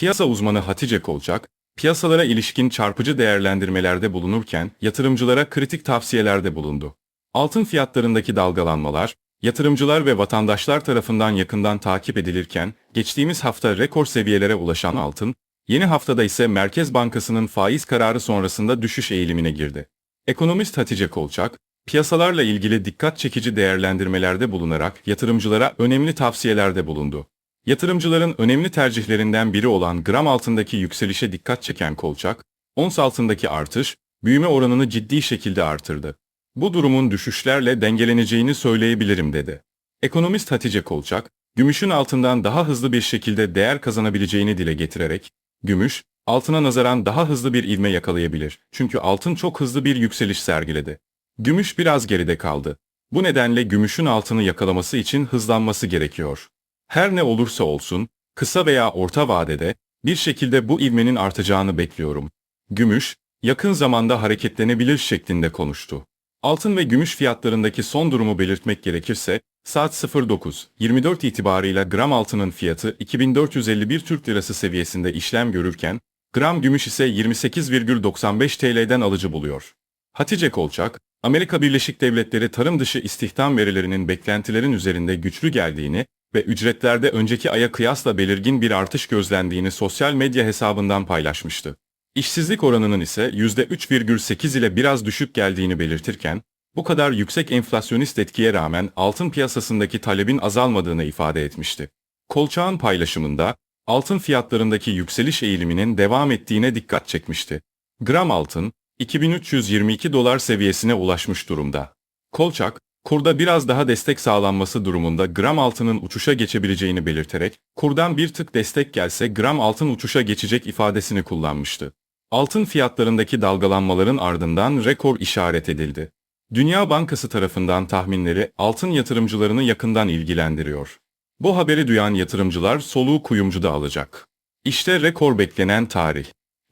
Piyasa uzmanı Hatice Kolçak, piyasalara ilişkin çarpıcı değerlendirmelerde bulunurken yatırımcılara kritik tavsiyelerde bulundu. Altın fiyatlarındaki dalgalanmalar, yatırımcılar ve vatandaşlar tarafından yakından takip edilirken, geçtiğimiz hafta rekor seviyelere ulaşan altın, yeni haftada ise Merkez Bankası'nın faiz kararı sonrasında düşüş eğilimine girdi. Ekonomist Hatice Kolçak, piyasalarla ilgili dikkat çekici değerlendirmelerde bulunarak yatırımcılara önemli tavsiyelerde bulundu. Yatırımcıların önemli tercihlerinden biri olan gram altındaki yükselişe dikkat çeken Kolçak, ons altındaki artış, büyüme oranını ciddi şekilde artırdı. Bu durumun düşüşlerle dengeleneceğini söyleyebilirim dedi. Ekonomist Hatice Kolçak, gümüşün altından daha hızlı bir şekilde değer kazanabileceğini dile getirerek, gümüş, altına nazaran daha hızlı bir ivme yakalayabilir çünkü altın çok hızlı bir yükseliş sergiledi. Gümüş biraz geride kaldı. Bu nedenle gümüşün altını yakalaması için hızlanması gerekiyor. Her ne olursa olsun, kısa veya orta vadede bir şekilde bu ivmenin artacağını bekliyorum. Gümüş, yakın zamanda hareketlenebilir şeklinde konuştu. Altın ve gümüş fiyatlarındaki son durumu belirtmek gerekirse, saat 09.24 itibarıyla gram altının fiyatı 2451 Türk Lirası seviyesinde işlem görürken, gram gümüş ise 28,95 TL'den alıcı buluyor. Hatice Kolçak, Amerika Birleşik Devletleri tarım dışı istihdam verilerinin beklentilerin üzerinde güçlü geldiğini ve ücretlerde önceki aya kıyasla belirgin bir artış gözlendiğini sosyal medya hesabından paylaşmıştı. İşsizlik oranının ise %3,8 ile biraz düşük geldiğini belirtirken, bu kadar yüksek enflasyonist etkiye rağmen altın piyasasındaki talebin azalmadığını ifade etmişti. Kolçağın paylaşımında, altın fiyatlarındaki yükseliş eğiliminin devam ettiğine dikkat çekmişti. Gram altın, 2322 dolar seviyesine ulaşmış durumda. Kolçak, kurda biraz daha destek sağlanması durumunda gram altının uçuşa geçebileceğini belirterek, kurdan bir tık destek gelse gram altın uçuşa geçecek ifadesini kullanmıştı. Altın fiyatlarındaki dalgalanmaların ardından rekor işaret edildi. Dünya Bankası tarafından tahminleri altın yatırımcılarını yakından ilgilendiriyor. Bu haberi duyan yatırımcılar soluğu kuyumcuda alacak. İşte rekor beklenen tarih.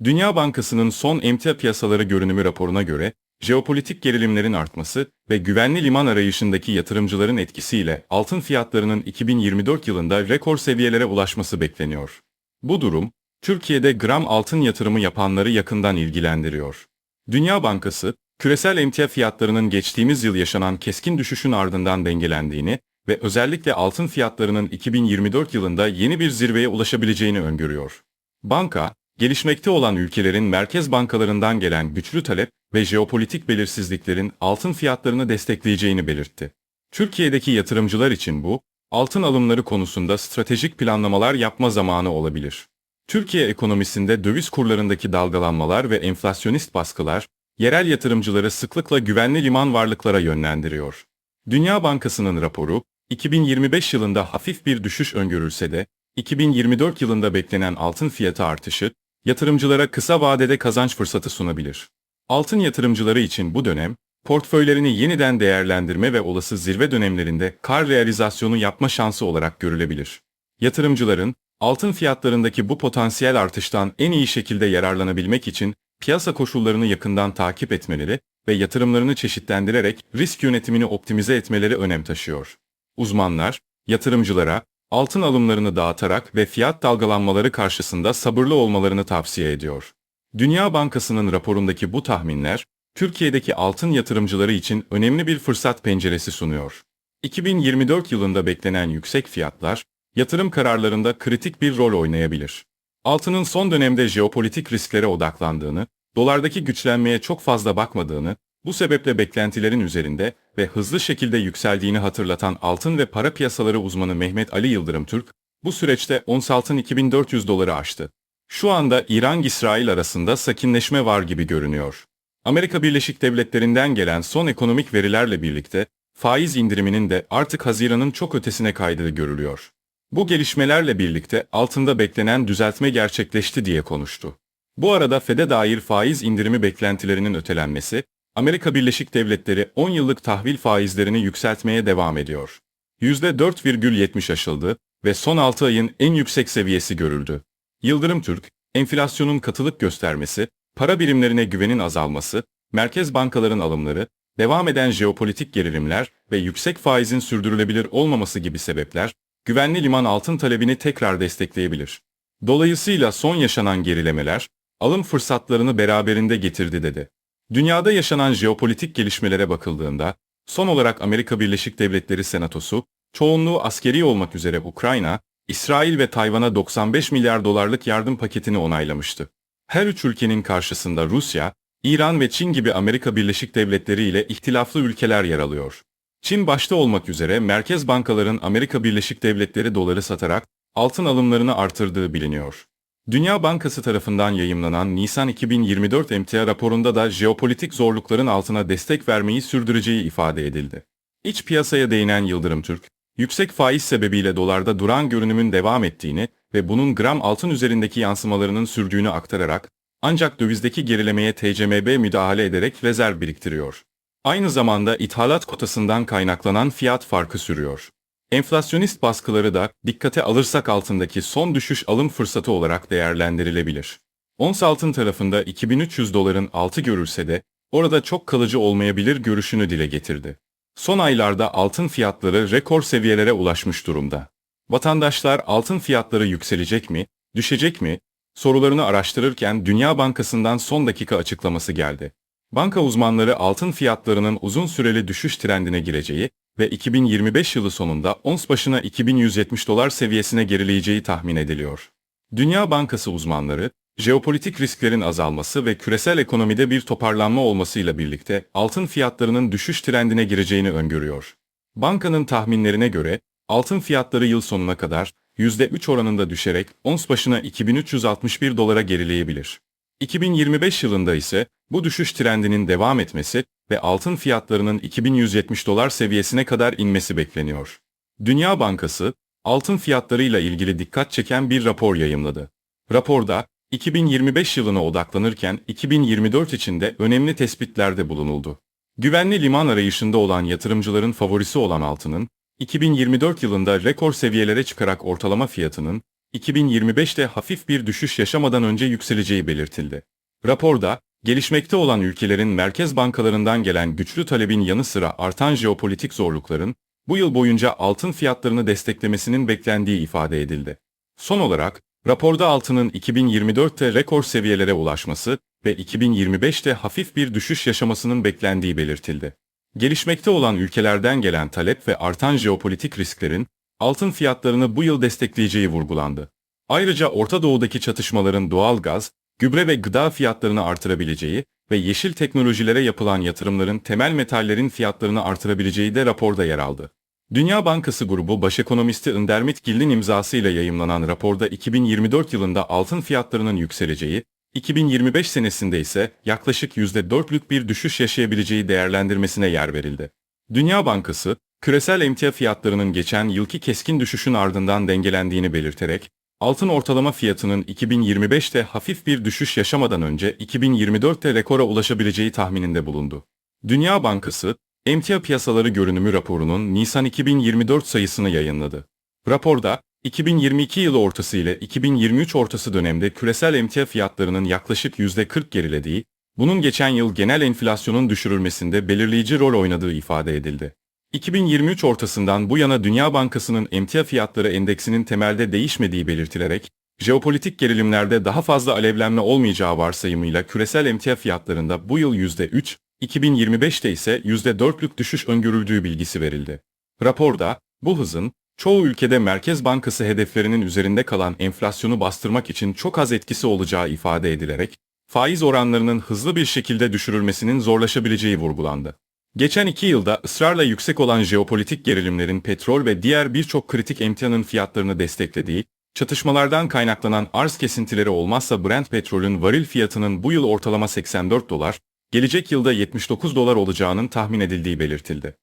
Dünya Bankası'nın son emtia piyasaları görünümü raporuna göre, jeopolitik gerilimlerin artması ve güvenli liman arayışındaki yatırımcıların etkisiyle altın fiyatlarının 2024 yılında rekor seviyelere ulaşması bekleniyor. Bu durum, Türkiye'de gram altın yatırımı yapanları yakından ilgilendiriyor. Dünya Bankası, küresel emtia fiyatlarının geçtiğimiz yıl yaşanan keskin düşüşün ardından dengelendiğini ve özellikle altın fiyatlarının 2024 yılında yeni bir zirveye ulaşabileceğini öngörüyor. Banka, gelişmekte olan ülkelerin merkez bankalarından gelen güçlü talep ve jeopolitik belirsizliklerin altın fiyatlarını destekleyeceğini belirtti. Türkiye'deki yatırımcılar için bu, altın alımları konusunda stratejik planlamalar yapma zamanı olabilir. Türkiye ekonomisinde döviz kurlarındaki dalgalanmalar ve enflasyonist baskılar, yerel yatırımcıları sıklıkla güvenli liman varlıklara yönlendiriyor. Dünya Bankası'nın raporu, 2025 yılında hafif bir düşüş öngörülse de, 2024 yılında beklenen altın fiyatı artışı, yatırımcılara kısa vadede kazanç fırsatı sunabilir. Altın yatırımcıları için bu dönem, portföylerini yeniden değerlendirme ve olası zirve dönemlerinde kar realizasyonu yapma şansı olarak görülebilir. Yatırımcıların, altın fiyatlarındaki bu potansiyel artıştan en iyi şekilde yararlanabilmek için piyasa koşullarını yakından takip etmeleri ve yatırımlarını çeşitlendirerek risk yönetimini optimize etmeleri önem taşıyor. Uzmanlar, yatırımcılara, altın alımlarını dağıtarak ve fiyat dalgalanmaları karşısında sabırlı olmalarını tavsiye ediyor. Dünya Bankası'nın raporundaki bu tahminler, Türkiye'deki altın yatırımcıları için önemli bir fırsat penceresi sunuyor. 2024 yılında beklenen yüksek fiyatlar, yatırım kararlarında kritik bir rol oynayabilir. Altının son dönemde jeopolitik risklere odaklandığını, dolardaki güçlenmeye çok fazla bakmadığını, bu sebeple beklentilerin üzerinde ve hızlı şekilde yükseldiğini hatırlatan altın ve para piyasaları uzmanı Mehmet Ali Yıldırım Türk, bu süreçte ons altın 2400 doları aştı. Şu anda İran-İsrail arasında sakinleşme var gibi görünüyor. Amerika Birleşik Devletleri'nden gelen son ekonomik verilerle birlikte faiz indiriminin de artık Haziran'ın çok ötesine kaydığı görülüyor. Bu gelişmelerle birlikte altında beklenen düzeltme gerçekleşti diye konuştu. Bu arada FED'e dair faiz indirimi beklentilerinin ötelenmesi, Amerika Birleşik Devletleri 10 yıllık tahvil faizlerini yükseltmeye devam ediyor. %4,70 aşıldı ve son 6 ayın en yüksek seviyesi görüldü. Yıldırım Türk, enflasyonun katılık göstermesi, para birimlerine güvenin azalması, merkez bankaların alımları, devam eden jeopolitik gerilimler ve yüksek faizin sürdürülebilir olmaması gibi sebepler, güvenli liman altın talebini tekrar destekleyebilir. Dolayısıyla son yaşanan gerilemeler, alım fırsatlarını beraberinde getirdi dedi. Dünyada yaşanan jeopolitik gelişmelere bakıldığında, son olarak Amerika Birleşik Devletleri Senatosu, çoğunluğu askeri olmak üzere Ukrayna, İsrail ve Tayvan'a 95 milyar dolarlık yardım paketini onaylamıştı. Her üç ülkenin karşısında Rusya, İran ve Çin gibi Amerika Birleşik Devletleri ile ihtilaflı ülkeler yer alıyor. Çin başta olmak üzere merkez bankaların Amerika Birleşik Devletleri doları satarak altın alımlarını artırdığı biliniyor. Dünya Bankası tarafından yayımlanan Nisan 2024 emtia raporunda da jeopolitik zorlukların altına destek vermeyi sürdüreceği ifade edildi. İç piyasaya değinen Yıldırım Türk, yüksek faiz sebebiyle dolarda duran görünümün devam ettiğini ve bunun gram altın üzerindeki yansımalarının sürdüğünü aktararak, ancak dövizdeki gerilemeye TCMB müdahale ederek rezerv biriktiriyor. Aynı zamanda ithalat kotasından kaynaklanan fiyat farkı sürüyor. Enflasyonist baskıları da dikkate alırsak altındaki son düşüş alım fırsatı olarak değerlendirilebilir. Ons altın tarafında 2300 doların altı görürse de orada çok kalıcı olmayabilir görüşünü dile getirdi. Son aylarda altın fiyatları rekor seviyelere ulaşmış durumda. Vatandaşlar altın fiyatları yükselecek mi, düşecek mi sorularını araştırırken Dünya Bankası'ndan son dakika açıklaması geldi. Banka uzmanları altın fiyatlarının uzun süreli düşüş trendine gireceği ve 2025 yılı sonunda ons başına 2170 dolar seviyesine gerileyeceği tahmin ediliyor. Dünya Bankası uzmanları, jeopolitik risklerin azalması ve küresel ekonomide bir toparlanma olmasıyla birlikte altın fiyatlarının düşüş trendine gireceğini öngörüyor. Bankanın tahminlerine göre altın fiyatları yıl sonuna kadar %3 oranında düşerek ons başına 2361 dolara gerileyebilir. 2025 yılında ise bu düşüş trendinin devam etmesi ve altın fiyatlarının 2170 dolar seviyesine kadar inmesi bekleniyor. Dünya Bankası, altın fiyatlarıyla ilgili dikkat çeken bir rapor yayımladı. Raporda, 2025 yılına odaklanırken 2024 için de önemli tespitlerde bulunuldu. Güvenli liman arayışında olan yatırımcıların favorisi olan altının, 2024 yılında rekor seviyelere çıkarak ortalama fiyatının 2025'te hafif bir düşüş yaşamadan önce yükseleceği belirtildi. Raporda, gelişmekte olan ülkelerin merkez bankalarından gelen güçlü talebin yanı sıra artan jeopolitik zorlukların bu yıl boyunca altın fiyatlarını desteklemesinin beklendiği ifade edildi. Son olarak, raporda altının 2024'te rekor seviyelere ulaşması ve 2025'te hafif bir düşüş yaşamasının beklendiği belirtildi. Gelişmekte olan ülkelerden gelen talep ve artan jeopolitik risklerin altın fiyatlarını bu yıl destekleyeceği vurgulandı. Ayrıca Orta Doğu'daki çatışmaların doğal gaz, gübre ve gıda fiyatlarını artırabileceği ve yeşil teknolojilere yapılan yatırımların temel metallerin fiyatlarını artırabileceği de raporda yer aldı. Dünya Bankası grubu baş ekonomisti Indermit Gill'in imzasıyla yayımlanan raporda 2024 yılında altın fiyatlarının yükseleceği, 2025 senesinde ise yaklaşık %4'lük bir düşüş yaşayabileceği değerlendirmesine yer verildi. Dünya Bankası, küresel emtia fiyatlarının geçen yılki keskin düşüşün ardından dengelendiğini belirterek, altın ortalama fiyatının 2025'te hafif bir düşüş yaşamadan önce 2024'te rekora ulaşabileceği tahmininde bulundu. Dünya Bankası, emtia piyasaları görünümü raporunun Nisan 2024 sayısını yayınladı. Raporda, 2022 yılı ortası ile 2023 ortası dönemde küresel emtia fiyatlarının yaklaşık %40 gerilediği, bunun geçen yıl genel enflasyonun düşürülmesinde belirleyici rol oynadığı ifade edildi. 2023 ortasından bu yana Dünya Bankası'nın emtia fiyatları endeksinin temelde değişmediği belirtilerek, jeopolitik gerilimlerde daha fazla alevlenme olmayacağı varsayımıyla küresel emtia fiyatlarında bu yıl %3, 2025'te ise %4'lük düşüş öngörüldüğü bilgisi verildi. Raporda, bu hızın, çoğu ülkede Merkez Bankası hedeflerinin üzerinde kalan enflasyonu bastırmak için çok az etkisi olacağı ifade edilerek, faiz oranlarının hızlı bir şekilde düşürülmesinin zorlaşabileceği vurgulandı. Geçen iki yılda ısrarla yüksek olan jeopolitik gerilimlerin petrol ve diğer birçok kritik emtianın fiyatlarını desteklediği, çatışmalardan kaynaklanan arz kesintileri olmazsa Brent petrolün varil fiyatının bu yıl ortalama 84 dolar, gelecek yılda 79 dolar olacağının tahmin edildiği belirtildi.